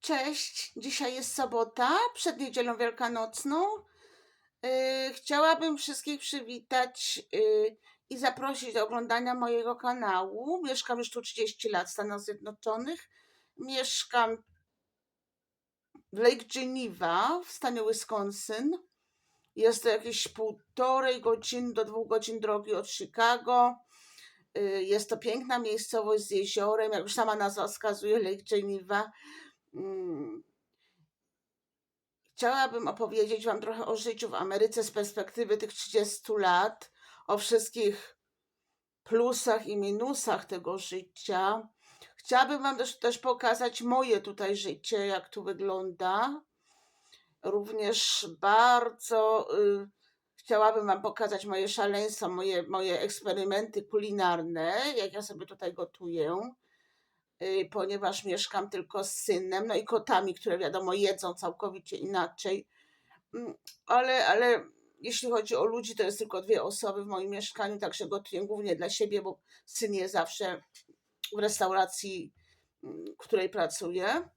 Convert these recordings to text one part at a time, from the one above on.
Cześć, dzisiaj jest sobota, przed niedzielą wielkanocną. Yy, chciałabym wszystkich przywitać yy, i zaprosić do oglądania mojego kanału. Mieszkam już tu 30 lat w Stanach Zjednoczonych. Mieszkam w Lake Geneva w stanie Wisconsin. Jest to jakieś półtorej godziny do dwóch godzin drogi od Chicago. Yy, Jest to piękna miejscowość z jeziorem, jak już sama nazwa wskazuje, Lake Geneva. Mm. Chciałabym opowiedzieć Wam trochę o życiu w Ameryce z perspektywy tych 30 lat, o wszystkich plusach i minusach tego życia. Chciałabym Wam też, też pokazać moje tutaj życie, jak tu wygląda. Również bardzo y, chciałabym Wam pokazać moje szaleństwa, moje, moje eksperymenty kulinarne, jak ja sobie tutaj gotuję ponieważ mieszkam tylko z synem, no i kotami, które wiadomo jedzą całkowicie inaczej. Mm, Ale, ale jeśli chodzi o ludzi, to jest tylko dwie osoby w moim mieszkaniu, także gotuję głównie dla siebie, bo syn jest zawsze w restauracji, mm, w której pracuję.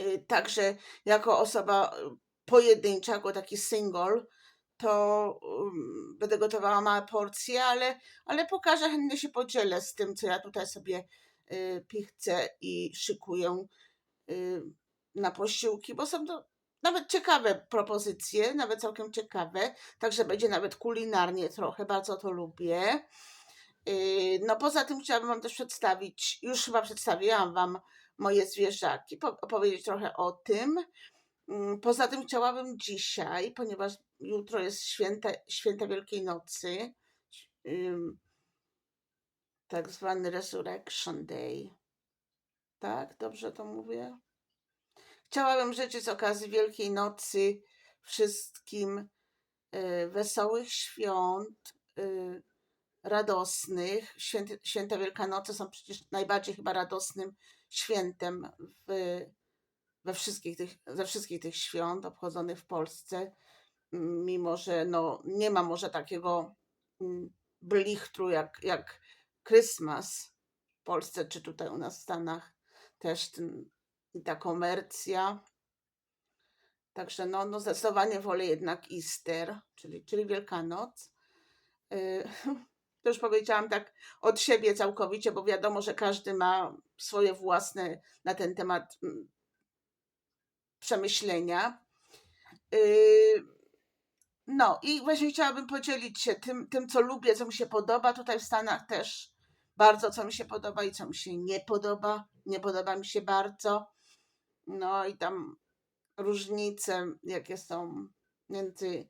Y, Także jako osoba y, pojedyncza, jako taki single, to um, będę gotowała małe porcje, ale, ale pokażę, chętnie się podzielę z tym, co ja tutaj sobie y, pichcę i szykuję y, na posiłki, bo są to nawet ciekawe propozycje, nawet całkiem ciekawe, także będzie nawet kulinarnie trochę, bardzo to lubię. Y, No poza tym chciałabym Wam też przedstawić, już chyba przedstawiłam Wam moje zwierzaki, po- opowiedzieć trochę o tym. Mm, Poza tym chciałabym dzisiaj, ponieważ jutro jest święta, święta Wielkiej Nocy, tak zwany Resurrection Day. Tak, dobrze to mówię? Chciałabym życzyć z okazji Wielkiej Nocy wszystkim y, wesołych świąt, y, radosnych. Święta Wielkanocy są przecież najbardziej chyba radosnym świętem w, we wszystkich tych, ze wszystkich tych świąt obchodzonych w Polsce, mimo że no, nie ma może takiego blichtru jak, jak Christmas w Polsce, czy tutaj u nas w Stanach też ten, ta komercja. Także no, no zdecydowanie wolę jednak Easter, czyli, czyli Wielkanoc. Y, To już powiedziałam tak od siebie całkowicie, bo wiadomo, że każdy ma swoje własne na ten temat mm, przemyślenia. Y, No i właśnie chciałabym podzielić się tym, tym, co lubię, co mi się podoba tutaj w Stanach też. Bardzo, co mi się podoba i co mi się nie podoba. Nie podoba mi się bardzo. No i tam różnice, jakie są między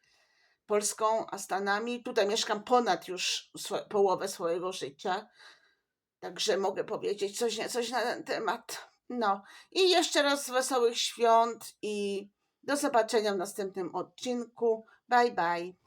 Polską a Stanami. Tutaj mieszkam ponad już swo- połowę swojego życia, także mogę powiedzieć coś, coś na ten temat. No i jeszcze raz wesołych świąt i do zobaczenia w następnym odcinku. Bye bye.